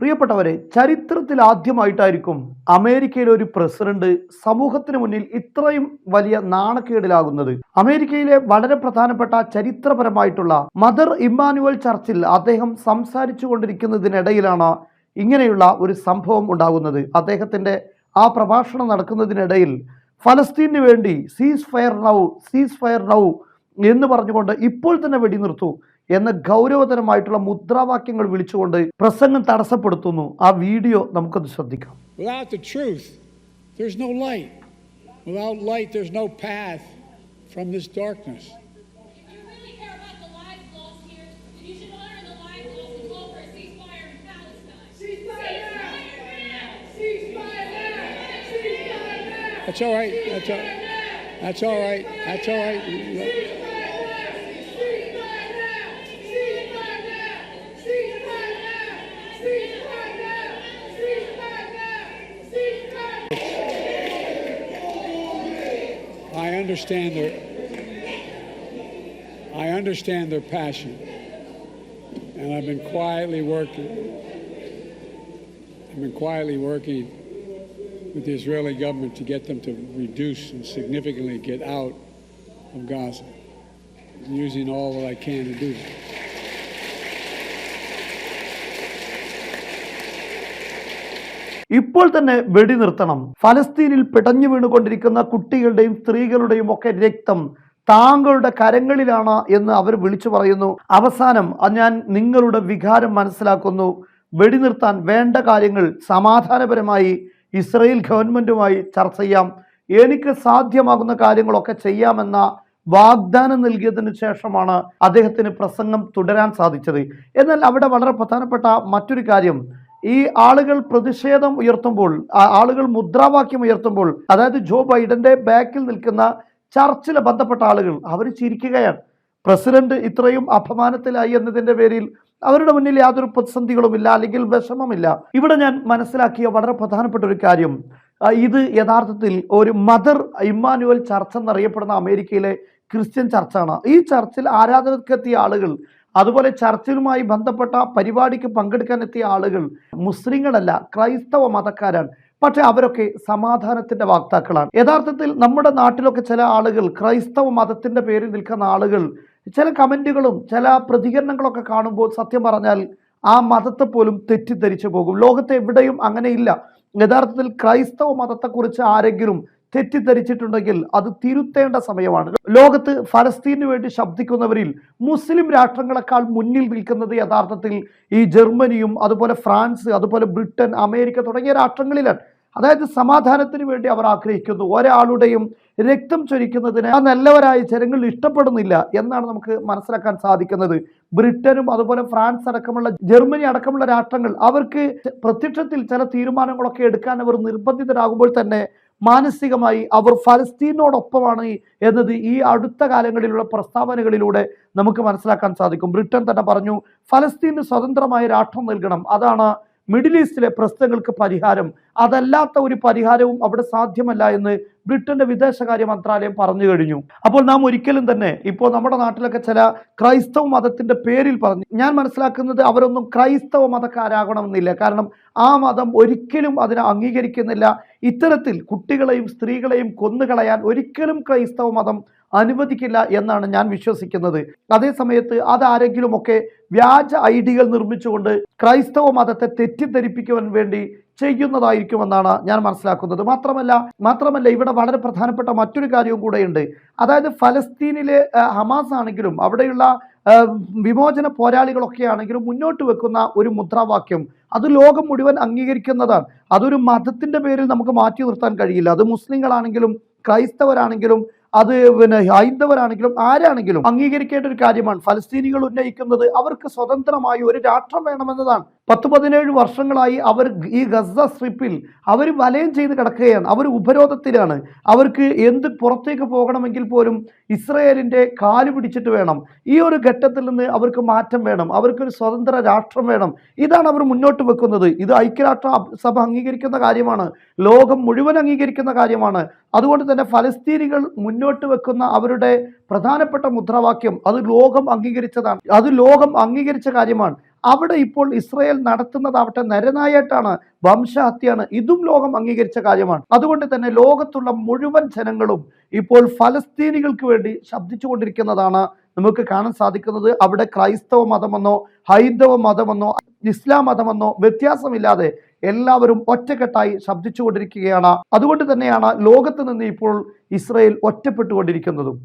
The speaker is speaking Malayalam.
പ്രിയപ്പെട്ടവരെ ചരിത്രത്തിൽ ആദ്യമായിട്ടായിരിക്കും അമേരിക്കയിലെ ഒരു പ്രസിഡന്റ് സമൂഹത്തിന് മുന്നിൽ ഇത്രയും വലിയ നാണക്കേടിലാകുന്നത്. അമേരിക്കയിലെ വളരെ പ്രധാനപ്പെട്ട ചരിത്രപരമായിട്ടുള്ള മദർ ഇമ്മാനുവൽ ചർച്ചിൽ അദ്ദേഹം സംസാരിച്ചു കൊണ്ടിരിക്കുന്നതിനിടയിലാണ് ഇങ്ങനെയുള്ള ഒരു സംഭവം ഉണ്ടാകുന്നത്. അദ്ദേഹത്തിന്റെ ആ പ്രഭാഷണം നടക്കുന്നതിനിടയിൽ ഫലസ്തീനു വേണ്ടി ceasefire now ceasefire now എന്ന് പറഞ്ഞുകൊണ്ട് ഇപ്പോൾ തന്നെ വെടിനിർത്തൂ. എന്ന ഗൗരവതരമായിട്ടുള്ള മുദ്രാവാക്യങ്ങൾ വിളിച്ചുകൊണ്ട് പ്രസംഗം തടസ്സപ്പെടുത്തുന്നു ആ വീഡിയോ നമുക്കൊന്ന് ശ്രദ്ധിക്കാം Without the truth, there's no light. Without light, there's no path from this darkness. If you really care about the lives lost here, then you should honor the lives lost and call ceasefire in Palestine. Ceasefire now! Ceasefire now! Ceasefire now! That's all right. That's all, right. that's all right. That's all right. I understand their I understand their passion. And I've been quietly working. I've been quietly working with the Israeli government to get them to reduce and significantly get out of Gaza. Using all that I can to do that. ഇപ്പോൾ തന്നെ വെടി നിർത്തണം ഫലസ്തീനിൽ പിടഞ്ഞു വീണുകൊണ്ടിരിക്കുന്ന കുട്ടികളുടെയും സ്ത്രീകളുടെയും ഒക്കെ രക്തം താങ്കളുടെ കരങ്ങളിലാണ് എന്ന് അവർ വിളിച്ചു പറയുന്നു. അവസാനം ഞാൻ നിങ്ങളുടെ വികാരം മനസ്സിലാക്കുന്നു. വെടിനിർത്താൻ വേണ്ട കാര്യങ്ങൾ സമാധാനപരമായി ഇസ്രയേൽ ഗവൺമെന്റുമായി ചർച്ച ചെയ്യാം. എനിക്ക് സാധ്യമാകുന്ന കാര്യങ്ങളൊക്കെ ചെയ്യാമെന്ന വാഗ്ദാനം നൽകിയതിന് ശേഷമാണ് അദ്ദേഹത്തിന് പ്രസംഗം തുടരാൻ സാധിച്ചത്. എന്നാൽ അവിടെ വളരെ പ്രധാനപ്പെട്ട മറ്റൊരു കാര്യം. ഈ ആളുകൾ പ്രതിഷേധം ഉയർത്തുമ്പോൾ ആളുകൾ മുദ്രാവാക്യം ഉയർത്തുമ്പോൾ അതായത് ജോ ബൈഡന്റെ ബാക്കിൽ നിൽക്കുന്ന ചർച്ചിലെ ബന്ധപ്പെട്ട ആളുകൾ അവർ ചിരിക്കുകയാണ്. പ്രസിഡന്റ് ഇത്രയും അപമാനത്തിലായി എന്നതിന്റെ പേരിൽ അവരുടെ മുന്നിൽ യാതൊരു പ്രതിസന്ധികളുമില്ല അല്ലെങ്കിൽ വിഷമമില്ല. ഇവിടെ ഞാൻ മനസ്സിലാക്കിയ വളരെ പ്രധാനപ്പെട്ട ഒരു കാര്യം. ഇത് യഥാർത്ഥത്തിൽ ഒരു മദർ ഇമ്മാനുവൽ ചർച്ച് എന്നറിയപ്പെടുന്ന അമേരിക്കയിലെ ക്രിസ്ത്യൻ ചർച്ചാണ്. ഈ ചർച്ചിൽ ആരാധനക്കെത്തിയ ആളുകൾ അതുപോലെ ചർച്ചിലുമായി ബന്ധപ്പെട്ട പരിപാടിക്ക് പങ്കെടുക്കാൻ എത്തിയ ആളുകൾ മുസ്ലിങ്ങളല്ല ക്രൈസ്തവ മതക്കാരാണ്. പക്ഷെ അവരൊക്കെ സമാധാനത്തിന്റെ വാക്താക്കളാണ്. യഥാർത്ഥത്തിൽ നമ്മുടെ നാട്ടിലൊക്കെ ചില ആളുകൾ ക്രൈസ്തവ മതത്തിന്റെ പേരിൽ നിൽക്കുന്ന ആളുകൾ ചില കമന്റുകളും ചില പ്രതികരണങ്ങളൊക്കെ കാണുമ്പോൾ സത്യം പറഞ്ഞാൽ ആ മതത്തെ പോലും തെറ്റിദ്ധരിച്ചു പോകും. ലോകത്തെ എവിടെയും അങ്ങനെയില്ല. യഥാർത്ഥത്തിൽ ക്രൈസ്തവ മതത്തെക്കുറിച്ച് ആരെങ്കിലും തെറ്റിദ്ധരിച്ചിട്ടുണ്ടെങ്കിൽ അത് തിരുത്തേണ്ട സമയമാണ്. ലോകത്ത് ഫലസ്തീനു വേണ്ടി ശബ്ദിക്കുന്നവരിൽ മുസ്ലിം രാഷ്ട്രങ്ങളെക്കാൾ മുന്നിൽ നിൽക്കുന്നത് യഥാർത്ഥത്തിൽ ഈ ജർമ്മനിയും അതുപോലെ ഫ്രാൻസ് അതുപോലെ ബ്രിട്ടൻ അമേരിക്ക തുടങ്ങിയ രാഷ്ട്രങ്ങളിലാണ്. അതായത് സമാധാനത്തിന് വേണ്ടി അവർ ആഗ്രഹിക്കുന്നു. ഒരാളുടെയും രക്തം ചൊരിക്കുന്നതിന് ആ നല്ലവരായ ജനങ്ങൾ ഇഷ്ടപ്പെടുന്നില്ല എന്നാണ് നമുക്ക് മനസ്സിലാക്കാൻ സാധിക്കുന്നത്. ബ്രിട്ടനും അതുപോലെ ഫ്രാൻസ് അടക്കമുള്ള ജർമ്മനി അടക്കമുള്ള രാഷ്ട്രങ്ങൾ അവർക്ക് പ്രത്യക്ഷത്തിൽ ചില തീരുമാനങ്ങളൊക്കെ എടുക്കാൻ അവർ നിർബന്ധിതരാകുമ്പോൾ തന്നെ മാനസികമായി അവർ ഫലസ്തീനോടൊപ്പമാണ് എന്നത് ഈ അടുത്ത കാലങ്ങളിലുള്ള പ്രസ്താവനകളിലൂടെ നമുക്ക് മനസ്സിലാക്കാൻ സാധിക്കും. ബ്രിട്ടൻ തന്നെ പറഞ്ഞു ഫലസ്തീന് സ്വതന്ത്രമായ രാഷ്ട്രം നൽകണം. അതാണ് മിഡിൽ ഈസ്റ്റിലെ പ്രശ്നങ്ങൾക്ക് പരിഹാരം. അതല്ലാത്ത ഒരു പരിഹാരവും അവിടെ സാധ്യമല്ല എന്ന് ബ്രിട്ടന്റെ വിദേശകാര്യ മന്ത്രാലയം പറഞ്ഞു കഴിഞ്ഞു. അപ്പോൾ നാം ഒരിക്കലും തന്നെ ഇപ്പോൾ നമ്മുടെ നാട്ടിലൊക്കെ ചില ക്രൈസ്തവ മതത്തിന്റെ പേരിൽ പറഞ്ഞു ഞാൻ മനസ്സിലാക്കുന്നത് അവരൊന്നും ക്രൈസ്തവ മതക്കാരാകണമെന്നില്ല. കാരണം ആ മതം ഒരിക്കലും അതിനെ അംഗീകരിക്കുന്നില്ല. ഇത്തരത്തിൽ കുട്ടികളെയും സ്ത്രീകളെയും കൊന്നുകളയാൻ ഒരിക്കലും ക്രൈസ്തവ മതം അനുവദിക്കില്ല എന്നാണ് ഞാൻ വിശ്വസിക്കുന്നത്. അതേ സമയത്ത് അതാരെങ്കിലുമൊക്കെ വ്യാജ ഐ ഡികൾ നിർമ്മിച്ചുകൊണ്ട് ക്രൈസ്തവ മതത്തെ തെറ്റിദ്ധരിപ്പിക്കുവാൻ വേണ്ടി ചെയ്യുന്നതായിരിക്കുമെന്നാണ് ഞാൻ മനസ്സിലാക്കുന്നത്. മാത്രമല്ല മാത്രമല്ല ഇവിടെ വളരെ പ്രധാനപ്പെട്ട മറ്റൊരു കാര്യവും കൂടെയുണ്ട്. അതായത് ഫലസ്തീനിലെ ഹമാസ് ആണെങ്കിലും അവിടെയുള്ള വിമോചന പോരാളികളൊക്കെ ആണെങ്കിലും മുന്നോട്ട് വെക്കുന്ന ഒരു മുദ്രാവാക്യം. അത് ലോകം മുഴുവൻ അംഗീകരിക്കുന്നതാണ്. അതൊരു മതത്തിന്റെ പേരിൽ നമുക്ക് മാറ്റി നിർത്താൻ കഴിയില്ല. അത് മുസ്ലിങ്ങളാണെങ്കിലും ക്രൈസ്തവരാണെങ്കിലും അത് പിന്നെ ഹൈന്ദവരാണെങ്കിലും ആരാണെങ്കിലും അംഗീകരിക്കേണ്ട ഒരു കാര്യമാണ്. ഫലസ്തീനികൾ ഉന്നയിക്കുന്നത് അവർക്ക് സ്വതന്ത്രമായി ഒരു രാഷ്ട്രം വേണമെന്നതാണ്. പത്ത് പതിനേഴ് വർഷങ്ങളായി അവർ ഈ ഗസ സ്ട്രിപ്പിൽ അവർ വലയം ചെയ്ത് കിടക്കുകയാണ്. അവർ ഉപരോധത്തിലാണ്. അവർക്ക് എന്ത് പുറത്തേക്ക് പോകണമെങ്കിൽ പോലും ഇസ്രയേലിന്റെ കാൽ പിടിച്ചിട്ട് വേണം. ഈ ഒരു ഘട്ടത്തിൽ നിന്ന് അവർക്ക് മാറ്റം വേണം. അവർക്കൊരു സ്വതന്ത്ര രാഷ്ട്രം വേണം. ഇതാണ് അവർ മുന്നോട്ട് വെക്കുന്നത്. ഇത് ഐക്യരാഷ്ട്ര സഭ അംഗീകരിക്കുന്ന കാര്യമാണ്. ലോകം മുഴുവൻ അംഗീകരിക്കുന്ന കാര്യമാണ്. അതുകൊണ്ട് തന്നെ ഫലസ്തീനികൾ മുന്നോട്ട് വെക്കുന്ന അവരുടെ പ്രധാനപ്പെട്ട മുദ്രാവാക്യം അത് ലോകം അംഗീകരിച്ചതാണ്. അത് ലോകം അംഗീകരിച്ച കാര്യമാണ്. അവിടെ ഇപ്പോൾ ഇസ്രയേൽ നടത്തുന്നതാവട്ടെ നരനായിട്ടാണ് വംശഹത്യയാണ്. ഇതും ലോകം അംഗീകരിച്ച കാര്യമാണ്. അതുകൊണ്ട് തന്നെ ലോകത്തുള്ള മുഴുവൻ ജനങ്ങളും ഇപ്പോൾ ഫലസ്തീനികൾക്ക് വേണ്ടി ശബ്ദിച്ചുകൊണ്ടിരിക്കുന്നതാണ് നമുക്ക് കാണാൻ സാധിക്കുന്നത്. അവിടെ ക്രൈസ്തവ മതമെന്നോ ഹൈന്ദവ മതമെന്നോ ഇസ്ലാം മതമെന്നോ വ്യത്യാസമില്ലാതെ എല്ലാവരും ഒറ്റക്കെട്ടായി ശബ്ദിച്ചുകൊണ്ടിരിക്കുകയാണ്. അതുകൊണ്ട് തന്നെയാണ് ലോകത്ത് നിന്ന് ഇപ്പോൾ ഇസ്രയേൽ ഒറ്റപ്പെട്ടുകൊണ്ടിരിക്കുന്നതും.